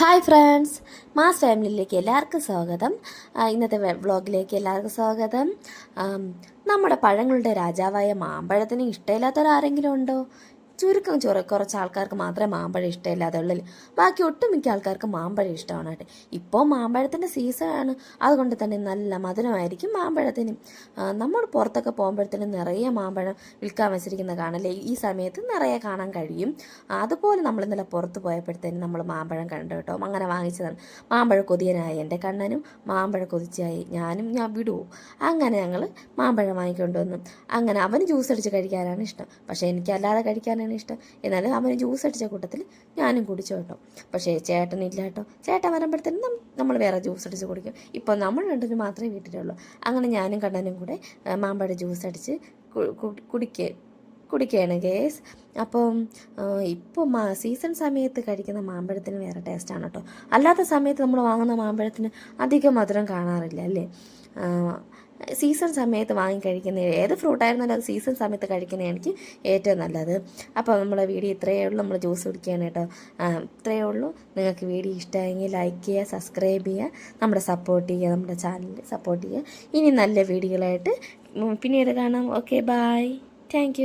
Hi friends mass ഫാമിലിയിലേക്ക് എല്ലാവർക്കും സ്വാഗതം. ഇന്നത്തെ വ്ളോഗിലേക്ക് എല്ലാവർക്കും സ്വാഗതം. നമ്മുടെ പഴങ്ങളുടെ രാജാവായ മാമ്പഴത്തിന് ഇഷ്ടമില്ലാത്തവരാരെങ്കിലും ഉണ്ടോ? ചുരുക്കം ചുര കുറച്ച് ആൾക്കാർക്ക് മാത്രമേ മാമ്പഴം ഇഷ്ടമില്ലാതെ അതുള്ളിൽ ബാക്കി ഒട്ടുമിക്ക ആൾക്കാർക്ക് മാമ്പഴം ഇഷ്ടമാണ് കേട്ടോ. ഇപ്പോൾ മാമ്പഴത്തിന്റെ സീസണാണ് അതുകൊണ്ട് തന്നെ നല്ല മധുരമായിരിക്കും മാമ്പഴത്തിന്. നമ്മൾ പുറത്തൊക്കെ പോകുമ്പോഴത്തേനും നിറയെ മാമ്പഴം വിൽക്കാൻ വെച്ചിരിക്കുന്ന കാണല്ലേ? ഈ സമയത്ത് നിറയെ കാണാൻ കഴിയും. അതുപോലെ നമ്മൾ ഇന്നലെ പുറത്ത് പോയപ്പോഴത്തേനും നമ്മൾ മാമ്പഴം കണ്ടു കേട്ടോ. അങ്ങനെ വാങ്ങിച്ചതാണ്. മാമ്പഴ കൊതിയനായി എന്റെ കണ്ണനും മാമ്പഴ കൊതിച്ചായി ഞാനും ഞാൻ വിടുവോ അങ്ങനെ ഞങ്ങൾ മാമ്പഴം വാങ്ങിക്കൊണ്ട് വന്നു അങ്ങനെ അവന് ജ്യൂസ് അടിച്ച് കഴിക്കാനാണ് ഇഷ്ടം. പക്ഷേ എനിക്കല്ലാതെ കഴിക്കാനാണ് ഇഷ്ടം. എന്നാലും അവന് ജ്യൂസ് അടിച്ച കൂട്ടത്തിൽ ഞാനും കുടിച്ചു കേട്ടോ. പക്ഷേ ചേട്ടനില്ല കേട്ടോ. ചേട്ടൻ വരുമ്പോഴത്തേനും നമ്മൾ വേറെ ജ്യൂസ് അടിച്ച് കുടിക്കും. ഇപ്പോൾ നമ്മൾ രണ്ടിനും മാത്രമേ വീട്ടിലുള്ളൂ. അങ്ങനെ ഞാനും കണ്ണനും കൂടെ മാമ്പഴ ജ്യൂസ് അടിച്ച് കുടിക്കുക കുടിക്കുകയാണ് ഗേസ് അപ്പം ഇപ്പോൾ മാ സീസൺ സമയത്ത് കഴിക്കുന്ന മാമ്പഴത്തിന് വേറെ ടേസ്റ്റാണ് കേട്ടോ അല്ലാത്ത സമയത്ത് നമ്മൾ വാങ്ങുന്ന മാമ്പഴത്തിന് അധികം മധുരം കാണാറില്ല അല്ലേ? സീസൺ സമയത്ത് വാങ്ങി കഴിക്കുന്ന ഏത് ഫ്രൂട്ടായിരുന്നാലും അത് സീസൺ സമയത്ത് കഴിക്കുന്ന എനിക്ക് ഏറ്റവും നല്ലത്. അപ്പോൾ നമ്മളെ വീഡിയോ ഇത്രയേ ഉള്ളൂ. നമ്മൾ ജ്യൂസ് കുടിക്കുകയാണ് കേട്ടോ ഇത്രയേ ഉള്ളൂ. നിങ്ങൾക്ക് വീഡിയോ ഇഷ്ടമായെങ്കിൽ ലൈക്ക് ചെയ്യുക സബ്സ്ക്രൈബ് ചെയ്യുക നമ്മുടെ സപ്പോർട്ട് ചെയ്യുക നമ്മുടെ ചാനൽ സപ്പോർട്ട് ചെയ്യുക. ഇനി നല്ല വീഡിയോകളായിട്ട് പിന്നീട് കാണാം. Okay bye thank